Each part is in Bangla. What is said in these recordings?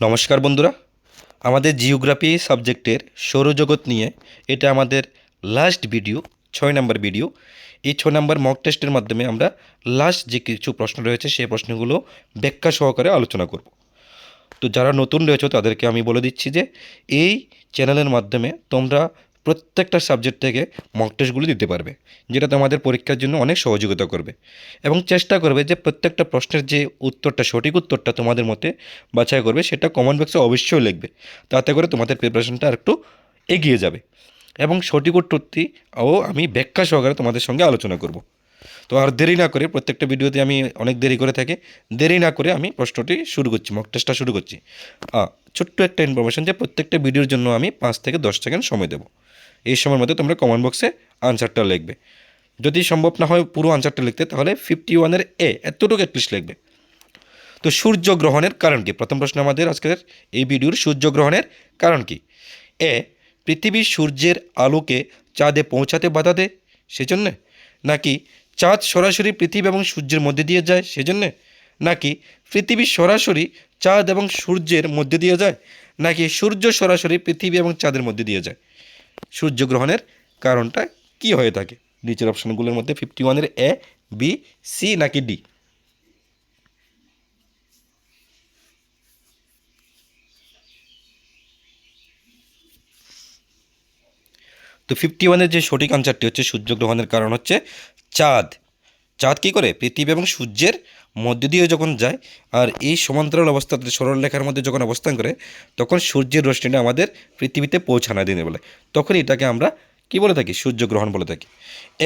নমস্কার বন্ধুরা। আমাদের জিওগ্রাফি সাবজেক্টের সৌরজগৎ নিয়ে এটা আমাদের লাস্ট ভিডিও ছয় নম্বর ভিডিও এই ছয় নম্বর মক টেস্টের মাধ্যমে আমরা লাস্ট যে কিছু প্রশ্ন রয়েছে, সেই প্রশ্নগুলো ব্যাখ্যা সহকারে আলোচনা করব। তো যারা নতুন রয়েছে, তাদেরকে আমি বলে দিচ্ছি যে, এই চ্যানেলের মাধ্যমে তোমরা প্রত্যেকটা সাবজেক্ট থেকে মক টেস্টগুলো দিতে পারবে, যেটা তোমাদের পরীক্ষার জন্য অনেক সহযোগিতা করবে এবং চেষ্টা করবে যে প্রত্যেকটা প্রশ্নের যে উত্তরটা, সঠিক উত্তরটা তোমাদের মতে বাছাই করবে, সেটা কমেন্ট বক্সে অবশ্যই লিখবে। তাতে করে তোমাদের প্রিপারেশনটা আর একটু এগিয়ে যাবে এবং সঠিক উত্তরটি ও আমি ব্যাখ্যা সহকারে তোমাদের সঙ্গে আলোচনা করব। তো আর দেরি না করে প্রত্যেকটা ভিডিওতে আমি অনেক দেরি করে থাকি, দেরি না করে আমি প্রশ্নটি শুরু করছি মক টেস্টটা শুরু করছি। ছোট্ট একটা ইনফরমেশন যে প্রত্যেকটা ভিডিওর জন্য আমি পাঁচ থেকে দশ সেকেন্ড সময় দেবো। এই সময়ের মধ্যে তোমরা কমেন্ট বক্সে আনসারটা লিখবে। যদি সম্ভব না হয় পুরো আনসারটা লিখতে, তাহলে ফিফটি ওয়ানের এ এতটুকু অ্যাটলিস্ট লিখবে। তো সূর্যগ্রহণের কারণ কি? প্রথম প্রশ্ন আমাদের আজকের এই ভিডিওর সূর্যগ্রহণের কারণ কি? এ পৃথিবী সূর্যের আলোকে চাঁদে পৌঁছাতে বাধা দেয়, সেজন্যে? নাকি চাঁদ সরাসরি পৃথিবী এবং সূর্যের মধ্যে দিয়ে যায়, সেজন্যে? নাকি পৃথিবী সরাসরি চাঁদ এবং সূর্যের মধ্যে দিয়ে যায়, নাকি সূর্য সরাসরি পৃথিবী এবং চাঁদের মধ্যে দিয়ে যায়? সূর্যগ্রহণের কারণটা কি হয়ে থাকে? নিচের অপশানগুলোর মধ্যে ফিফটি ওয়ানের এ বি সি নাকি ডি তো ফিফটি ওয়ানের যে সঠিক আনসারটি হচ্ছে সূর্যগ্রহণের কারণ হচ্ছে চাঁদ। চাঁদ কী করে? পৃথিবী এবং সূর্যের মধ্য দিয়ে যখন যায়, আর এই সমান্তরাল অবস্থাতে সরল রেখার মধ্যে যখন অবস্থান করে, তখন সূর্যের রশ্মিটা আমাদের পৃথিবীতে পৌঁছানো দিনে বলে। তখন এটাকে আমরা কি বলে থাকি? সূর্যগ্রহণ বলে থাকি।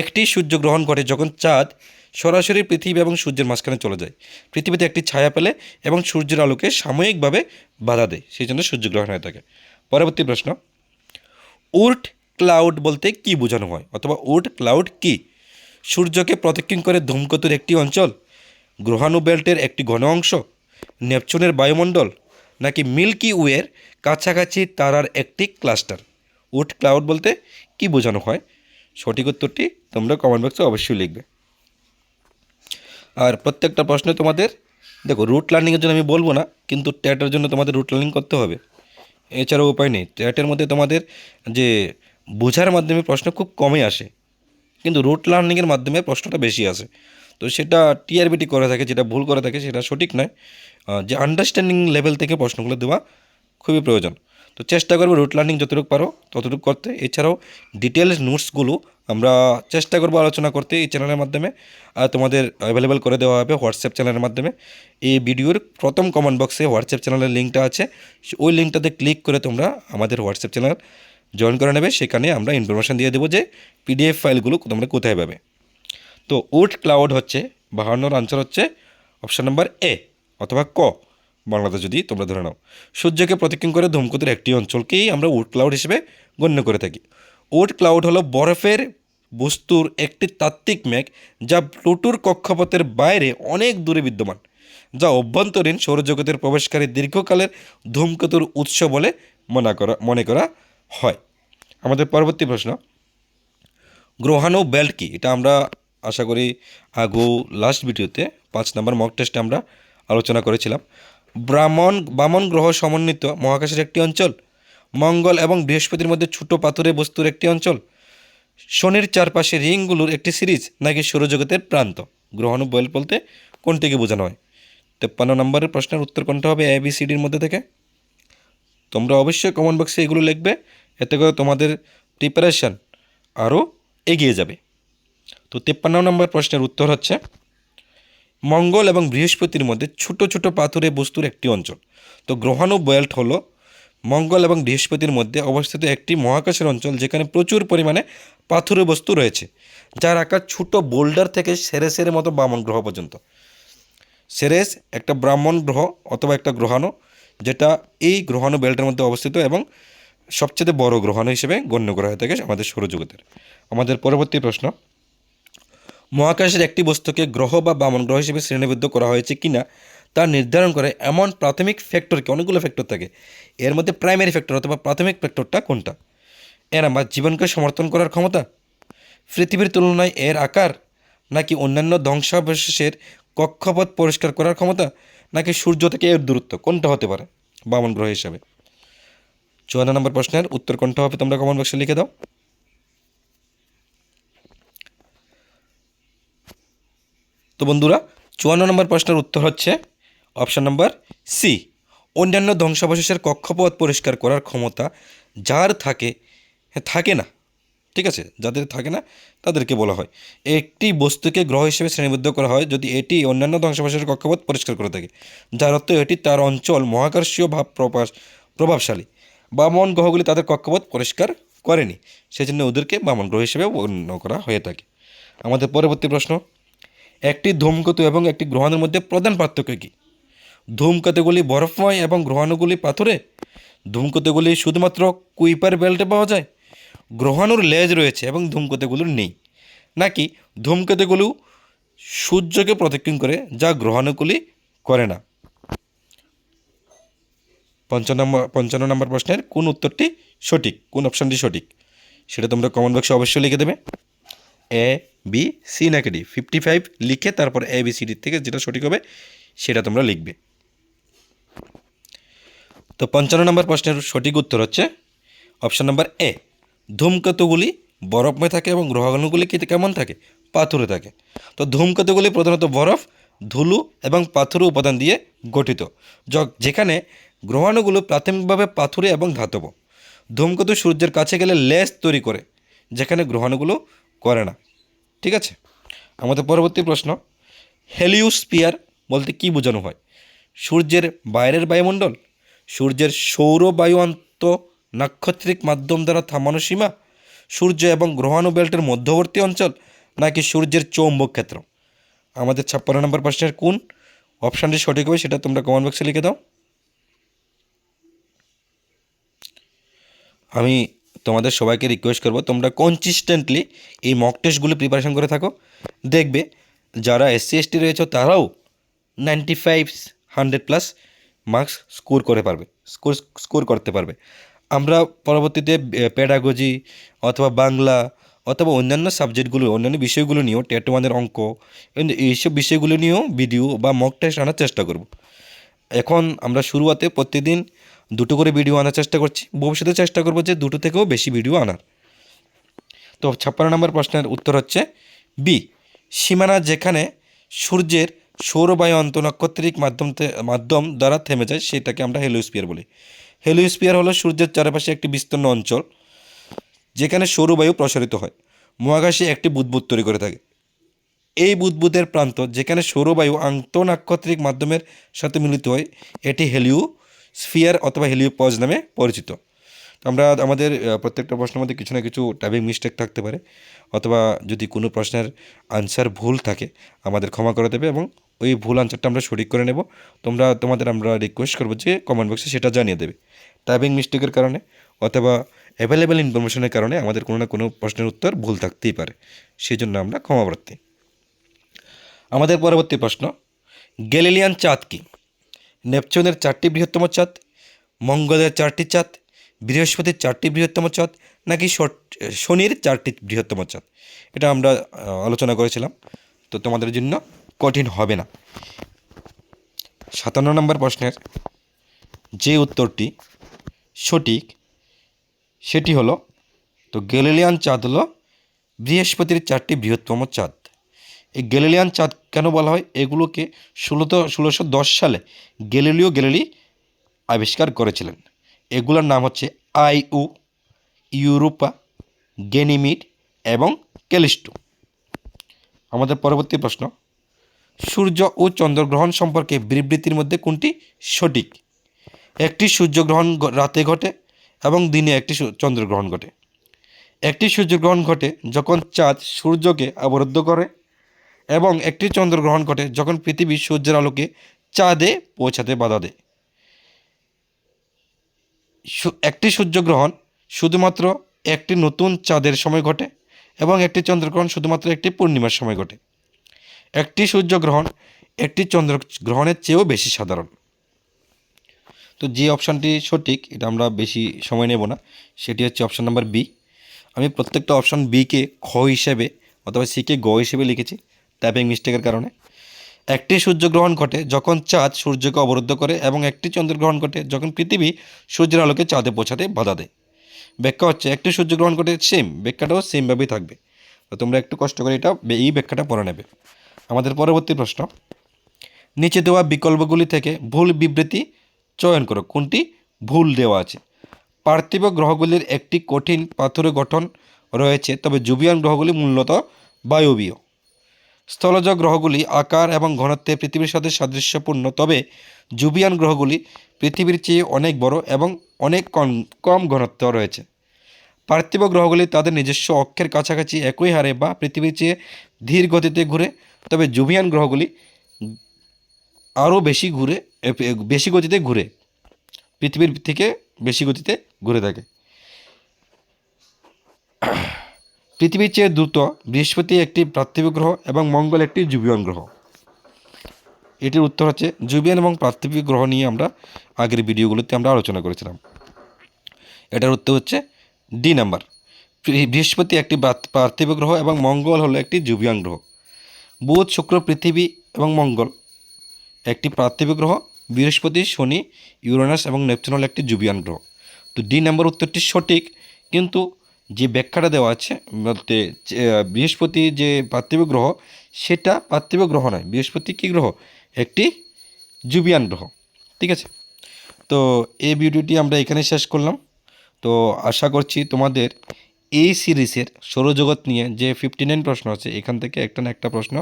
একটি সূর্যগ্রহণ ঘটে যখন চাঁদ সরাসরি পৃথিবী এবং সূর্যের মাঝখানে চলে যায়। পৃথিবীতে একটি ছায়া পেলে এবং সূর্যের আলোকে সাময়িকভাবে বাধা দেয়, সেই জন্য সূর্যগ্রহণ হয়ে থাকে। পরবর্তী প্রশ্ন উর্ট ক্লাউড বলতে কি বোঝানো হয়? অথবা উর্ট ক্লাউড কি? সূর্যকে প্রদক্ষিণ করে ধূমকেতুর একটি অঞ্চল, গ্রহাণু বেল্টের একটি ঘন অংশ, নেপচুনের বায়ুমণ্ডল, নাকি মিল্কি ওয়ের কাছাকাছি তারার একটি ক্লাস্টার। উড ক্লাউড বলতে কি বোঝানো হয়? সঠিক উত্তরটি তোমরা কমেন্ট বক্সে অবশ্যই লিখবে। আর প্রত্যেকটা প্রশ্নে তোমাদের, দেখো রুট লার্নিংয়ের জন্য আমি বলব না, কিন্তু ট্যাটের জন্য তোমাদের রুট লার্নিং করতে হবে। এছাড়াও উপায় নেই। ট্যাটের মধ্যে তোমাদের যে বোঝার মাধ্যমে প্রশ্ন খুব কমই আসে। কিন্তু রুট লার্নিংয়ের মাধ্যমে প্রশ্নটা বেশি আসে। তো সেটা টিআরবিটি করে থাকে, যেটা ভুল করে থাকে, সেটা সঠিক নয়। যে আন্ডারস্ট্যান্ডিং লেভেল থেকে প্রশ্নগুলো দেওয়া খুবই প্রয়োজন। তো চেষ্টা করব রুট লার্নিং যতটুকু পারো ততটুকু করতে। এছাড়াও ডিটেলস নোটসগুলো আমরা চেষ্টা করব আলোচনা করতে এই চ্যানেলের মাধ্যমে। আর তোমাদের অ্যাভেলেবেল করে দেওয়া হবে হোয়াটসঅ্যাপ চ্যানেলের মাধ্যমে। এই ভিডিওর প্রথম কমেন্ট বক্সে হোয়াটসঅ্যাপ চ্যানেলের লিঙ্কটা আছে। ওই লিঙ্কটাতে ক্লিক করে তোমরা আমাদের হোয়াটসঅ্যাপ চ্যানেল জয়েন করে নেবে, সেখানে আমরা ইনফরমেশান দিয়ে দেবো যে পিডিএফ ফাইলগুলো তোমরা কোথায় পাবে। তো উড ক্লাউড হচ্ছে, বাহান্নর আনসার হচ্ছে অপশান নাম্বার এ অথবা ক। বাংলাতে যদি তোমরা ধরে নাও। সূর্যকে প্রতিক্ষণ করে ধূমকেতুর একটি অঞ্চলকেই আমরা উড ক্লাউড হিসেবে গণ্য করে থাকি। উড ক্লাউড হলো বরফের বস্তুর একটি তাত্ত্বিক মেঘ যা প্লুটোর কক্ষপথের বাইরে অনেক দূরে বিদ্যমান, যা অভ্যন্তরীণ সৌরজগতের প্রবেশকারী দীর্ঘকালের ধূমকেতুর উৎস বলে মনে করা মনে করা হয়। আমাদের পরবর্তী প্রশ্ন, গ্রহাণু বেল্ট কি? এটা আমরা আশা করি আগু লাস্ট ভিডিওতে পাঁচ নম্বর মক টেস্টে আমরা আলোচনা করেছিলাম। ব্রাহ্মণ, বামন গ্রহ সমন্বিত মহাকাশের একটি অঞ্চল, মঙ্গল এবং বৃহস্পতির মধ্যে ছোট পাথুরে বস্তুর একটি অঞ্চল, শনির চারপাশে রিংগুলোর একটি সিরিজ নাকি সৌরজগতের প্রান্ত? গ্রহাণু বেল্ট বলতে কোনটিকে বোঝানো হয়? তেপ্পান্ন নম্বরের প্রশ্নের উত্তর কোনটা হবে এ বি মধ্যে থেকে? তোমরা অবশ্যই কমেন্ট বক্সে এগুলো লিখবে। এতে করে তোমাদের প্রিপারেশান আরও এগিয়ে যাবে। তো তেপ্পান্ন নম্বর প্রশ্নের উত্তর হচ্ছে, মঙ্গল এবং বৃহস্পতির মধ্যে ছোট ছোট পাথুরে বস্তুর একটি অঞ্চল। তো গ্রহাণু বেল্ট হলো মঙ্গল এবং বৃহস্পতির মধ্যে অবস্থিত একটি মহাকাশের অঞ্চল যেখানে প্রচুর পরিমাণে পাথুরে বস্তু রয়েছে, যার আকার ছোট বোল্ডার থেকে সেরে সেরে মতো বামন গ্রহ পর্যন্ত। সেরেস একটা ব্রাহ্মণ গ্রহ অথবা একটা গ্রহাণু, যেটা এই গ্রহাণু বেল্টের মধ্যে অবস্থিত এবং সবচেয়ে বড় গ্রহাণু হিসেবে গণ্য করা হয়ে থাকে আমাদের সৌরজগতের। আমাদের পরবর্তী প্রশ্ন, মহাকাশের একটি বস্তুকে গ্রহ বা বামন গ্রহ হিসেবে শ্রেণীবদ্ধ করা হয়েছে কিনা তা নির্ধারণ করে এমন প্রাথমিক ফ্যাক্টরকে অনেকগুলো ফ্যাক্টর থাকে। এর মধ্যে প্রাইমারি ফ্যাক্টর অথবা প্রাথমিক ফ্যাক্টরটা কোনটা? এর আমার জীবনকে সমর্থন করার ক্ষমতা, পৃথিবীর তুলনায় এর আকার, নাকি অন্যান্য ধ্বংসাবশেষের কক্ষপথ পরিষ্কার করার ক্ষমতা, নাকি সূর্য থেকে এর দূরত্ব, কোনটা হতে পারে? বামন গ্রহ হিসাবে। চুয়ান্ন নম্বর প্রশ্নের উত্তর কোনটা হবে তোমরা কমেন্ট বক্সে লিখে দাও। তো বন্ধুরা, চুয়ান্ন নম্বর প্রশ্নের উত্তর হচ্ছে অপশান নম্বর সি অন্যান্য ধ্বংসাবশেষের কক্ষপথ পরিষ্কার করার ক্ষমতা যার থাকে হ্যাঁ থাকে না, ঠিক আছে, যাদের থাকে না, তাদেরকে বলা হয়। একটি বস্তুকে গ্রহ হিসেবে শ্রেণীবদ্ধ করা হয় যদি এটি অন্যান্য ধ্বংসাবশেষের কক্ষপথ পরিষ্কার করে থাকে। যার অর্থ এটি তার অঞ্চল মহাকর্ষীয় ভাব প্রভাবশালী। বামন গ্রহগুলি তাদের কক্ষপথ পরিষ্কার করেনি। সেজন্য ওদেরকে বামন গ্রহ হিসেবে গণ্য করা হয়ে থাকে। আমাদের পরবর্তী প্রশ্ন, একটি ধূমকেতু এবং একটি গ্রহাণুর মধ্যে প্রধান পার্থক্য কী? ধূমকেতুগুলি বরফময় এবং গ্রহাণুগুলি পাথরে। ধূমকেতুগুলি শুধুমাত্র কুইপার বেল্টে পাওয়া যায়। গ্রহাণুর লেজ রয়েছে এবং ধূমকেতুগুলোর নেই। নাকি ধূমকেতুগুলো সূর্যকে প্রদক্ষিণ করে, যা গ্রহাণুগুলি করে না? পঞ্চান্ন নম্বর পঞ্চান্ন নম্বর প্রশ্নের কোন উত্তরটি সঠিক? কোন অপশানটি সঠিক? সেটা তোমরা কমেন্ট বক্সে অবশ্যই লিখে দেবে। এ বি সি নাকি ডি ফিফটি ফাইভ লিখে তারপর এ বি সি ডি থেকে যেটা সঠিক হবে সেটা তোমরা লিখবে। তো পঞ্চান্ন নম্বর প্রশ্নের সঠিক উত্তর হচ্ছে অপশান নম্বর এ ধূমকেতুগুলি বরফময় থাকে এবং গ্রহাণুগুলি কি কেমন থাকে? পাথরে থাকে। তো ধূমকেতুগুলি প্রধানত বরফ, ধুলো এবং পাথুরে উপাদান দিয়ে গঠিত। যেখানে গ্রহাণুগুলো প্রাথমিকভাবে পাথুরে এবং ধাতব। ধূমকেতু সূর্যের কাছে গেলে লেজ তৈরি করে, যেখানে গ্রহাণুগুলো করে না। ঠিক আছে? আমাদের পরবর্তী প্রশ্ন হেলিওস্পিয়ার বলতে কি বোঝানো হয়? সূর্যের বাইরের বায়ুমণ্ডল, সূর্যের সৌর বায়ু অন্ত নাক্ষত্রিক মাধ্যম দ্বারা থামানো সীমা, সূর্য এবং গ্রহাণু বেল্টের মধ্যবর্তী অঞ্চল, নাকি সূর্যের চৌম্বক ক্ষেত্র? আমাদের ছাপ্পান্ন নম্বর প্রশ্নের কোন অপশানটি সঠিক হবে সেটা তোমরা কমেন্ট বক্সে লিখে দাও। আমি তোমাদের সবাইকে রিকোয়েস্ট করব, তোমরা কনসিস্টেন্টলি এই মক টেস্টগুলো প্রিপারেশন করে থাকো। দেখবে যারা এসসি এসটি রয়েছে, তারাও ninety five hundred plus marks score করে পারবে স্কোর স্কোর করতে পারবে। আমরা পরবর্তীতে প্যাডাগজি অথবা বাংলা অথবা অন্যান্য সাবজেক্টগুলো অন্যান্য বিষয়গুলো নিয়েও টেট ওয়ানের অঙ্ক এই- এইসব বিষয়গুলো নিয়েও ভিডিও বা মক টেস্ট আনার চেষ্টা করব। এখন আমরা শুরুয়াতে প্রতিদিন দুটো করে ভিডিও আনার চেষ্টা করছি। ভবিষ্যতে চেষ্টা করব যে দুটো থেকেও বেশি ভিডিও আনার। তো ছাপ্পান্ন নম্বর প্রশ্নের উত্তর হচ্ছে বি। সীমানা যেখানে সূর্যের সৌরবায়ু অন্তনক্ষত্রিক মাধ্যম মাধ্যম দ্বারা থেমে যায়, সেটাকে আমরা হেলিওস্পিয়ার বলি। হেলিওস্পিয়ার হলো সূর্যের চারপাশে একটি বিস্তীর্ণ অঞ্চল, যেখানে সৌরবায়ু প্রসারিত হয়। মহাকাশে একটি বুদবুদ তৈরি করে থাকে। এই বুদবুদের প্রান্ত যেখানে সৌরবায়ু আন্তঃনাক্ষত্রিক মাধ্যমের সাথে মিলিত হয়, এটি হেলিও স্ফিয়ার অথবা হেলিওপজ নামে পরিচিত। তো আমরা আমাদের প্রত্যেকটা প্রশ্নের মধ্যে কিছু না কিছু টাইপিং মিস্টেক থাকতে পারে, অথবা যদি কোনো প্রশ্নের আনসার ভুল থাকে, আমাদের ক্ষমা করে দেবে এবং ওই ভুল আনসারটা আমরা সঠিক করে নেব। তোমরা, তোমাদের আমরা রিকোয়েস্ট করব যে কমেন্ট বক্সে সেটা জানিয়ে দেবে। টাইপিং মিস্টেকের কারণে অথবা অ্যাভেলেবেল ইনফরমেশনের কারণে আমাদের কোনো না কোনো প্রশ্নের উত্তর ভুল থাকতেই পারে। সেই জন্য আমরা ক্ষমাপ্রার্থী। আমাদের পরবর্তী প্রশ্ন গ্যালিলিয়ান চাঁদ কি? নেপচুনের চারটি বৃহত্তম চাঁদ, মঙ্গলের চারটি চাঁদ, বৃহস্পতির চারটি বৃহত্তম চাঁদ নাকি শনির চারটি বৃহত্তম চাঁদ? এটা আমরা আলোচনা করেছিলাম। তো তোমাদের জন্য কঠিন হবে না। সাতান্ন নম্বর প্রশ্নের যে উত্তরটি সঠিক, সেটি হলো, তো গ্যালিলিয়ান চাঁদ হলো বৃহস্পতির চারটি বৃহত্তম চাঁদ। এই গ্যালিলিয়ান চাঁদ কেন বলা হয়? এগুলোকে ষোলোতো, ষোলোশো দশ সালে গ্যালিলিও গ্যালিলি আবিষ্কার করেছিলেন। এগুলোর নাম হচ্ছে আইউ, ইউরোপা, গেনিমিড এবং ক্যালিস্টো। আমাদের পরবর্তী প্রশ্ন, সূর্য ও চন্দ্রগ্রহণ সম্পর্কে বিবৃতির মধ্যে কোনটি সঠিক? একটি সূর্যগ্রহণ রাতে ঘটে এবং দিনে একটি চন্দ্রগ্রহণ ঘটে। একটি সূর্যগ্রহণ ঘটে যখন চাঁদ সূর্যকে অবরুদ্ধ করে এবং একটি চন্দ্রগ্রহণ ঘটে যখন পৃথিবী সূর্যের আলোকে চাঁদে পৌঁছাতে বাধা দেয়। একটি সূর্যগ্রহণ শুধুমাত্র একটি নতুন চাঁদের সময় ঘটে এবং একটি চন্দ্রগ্রহণ শুধুমাত্র একটি পূর্ণিমার সময় ঘটে। একটি সূর্যগ্রহণ একটি চন্দ্রগ্রহণের চেয়েও বেশি সাধারণ। তো যে অপশানটি সঠিক, এটা আমরা বেশি সময় নেব না। সেটি হচ্ছে অপশান নাম্বার বি। আমি প্রত্যেকটা অপশান বিকে খ হিসেবে অথবা সিকে গ হিসেবে লিখেছি। টাইপিং মিস্টেকের কারণে। একটি সূর্যগ্রহণ ঘটে যখন চাঁদ সূর্যকে অবরুদ্ধ করে এবং একটি চন্দ্রগ্রহণ ঘটে যখন পৃথিবী সূর্যের আলোকে চাঁদে পৌঁছাতে বাধা দেয়। ব্যাখ্যা হচ্ছে, একটি সূর্যগ্রহণ ঘটে সেম, ব্যাখ্যাটাও সেমভাবেই থাকবে। তো তোমরা একটু কষ্ট করে এটা, এই ব্যাখ্যাটা পড়ে নেবে। আমাদের পরবর্তী প্রশ্ন, নিচে দেওয়া বিকল্পগুলি থেকে ভুল বিবৃতি চয়ন করো। কোনটি? ভুল দেওয়া আছে। পার্থিব গ্রহগুলির একটি কঠিন পাথুরে গঠন রয়েছে, তবে জুবিয়ান গ্রহগুলি মূলত বায়বীয়। স্থলজ গ্রহগুলি আকার এবং ঘনত্বে পৃথিবীর সাথে সাদৃশ্যপূর্ণ। তবে জুবিয়ান গ্রহগুলি পৃথিবীর চেয়ে অনেক বড় এবং অনেক কম কম ঘনত্ব রয়েছে। পার্থিব গ্রহগুলি তাদের নিজস্ব অক্ষের কাছাকাছি একই হারে বা পৃথিবীর চেয়ে ধীর গতিতে ঘুরে। তবে জুবিয়ান গ্রহগুলি আরও বেশি ঘুরে বেশি গতিতে ঘুরে। পৃথিবীর থেকে বেশি গতিতে ঘুরে থাকে। পৃথিবীর চেয়ে দ্রুত বৃহস্পতি একটি পার্থিব গ্রহ এবং মঙ্গল একটি জুবিয়ান গ্রহ। এটির উত্তর হচ্ছে জুবিয়ান এবং পার্থিব গ্রহ নিয়ে আমরা আগের ভিডিওগুলোতে আমরা আলোচনা করেছিলাম। এটার উত্তর হচ্ছে ডি নাম্বার। বৃহস্পতি একটি পার্থ- পার্থিব গ্রহ এবং মঙ্গল হলো একটি জুবিয়ান গ্রহ। বুধ, শুক্র, পৃথিবী এবং মঙ্গল একটি পার্থিব গ্রহ বৃহস্পতি, শনি, ইউরেনাস এবং নেপচুন হলো একটি জুবিয়ান গ্রহ। তো ডি নাম্বার উত্তরটি সঠিক, কিন্তু যে ব্যাখ্যাটা দেওয়া আছে, বলতে বৃহস্পতি যে পার্থিব গ্রহ, সেটা পার্থিব গ্রহ নয়। বৃহস্পতি কী গ্রহ? একটি জুবিয়ান গ্রহ। ঠিক আছে? তো এই ভিডিওটি আমরা এখানে শেষ করলাম। তো আশা করছি তোমাদের এই সিরিজের সৌরজগৎ নিয়ে যে ফিফটি নাইন প্রশ্ন আছে, এখান থেকে একটা না একটা প্রশ্ন,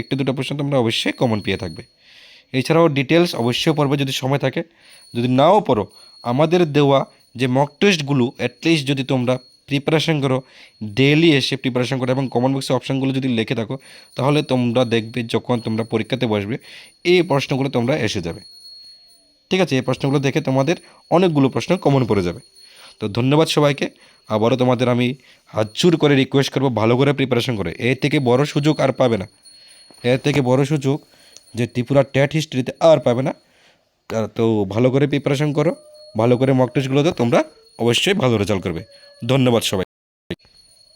একটি দুটো প্রশ্ন তোমরা অবশ্যই কমন পেয়ে থাকবে। এছাড়াও ডিটেলস অবশ্যই পড়বে যদি সময় থাকে। যদি নাও পড়ো, আমাদের দেওয়া যে মক টেস্টগুলো অ্যাটলিস্ট যদি তোমরা প্রিপারেশন করো ডেইলি এসে প্রিপারেশন করো এবং কমন বক্সে অপশানগুলো যদি লিখে থাকো, তাহলে তোমরা দেখবে যখন তোমরা পরীক্ষাতে বসবে, এই প্রশ্নগুলো তোমরা এসে যাবে। ঠিক আছে? এই প্রশ্নগুলো দেখে তোমাদের অনেকগুলো প্রশ্ন কমন পড়ে যাবে। তো ধন্যবাদ সবাইকে। আবারও তোমাদের আমি হাত জোর করে রিকোয়েস্ট করব, ভালো করে প্রিপারেশন করে। এর থেকে বড় সুযোগ আর পাবে না। এর থেকে বড় সুযোগ যে ত্রিপুরা ট্যাট হিস্ট্রিতে আর পাবে না। তো ভালো করে প্রিপারেশন করো, ভালো করে মক টেস্টগুলোতে তোমরা অবশ্যই ভালো রেজাল্ট করবে। ধন্যবাদ সবাই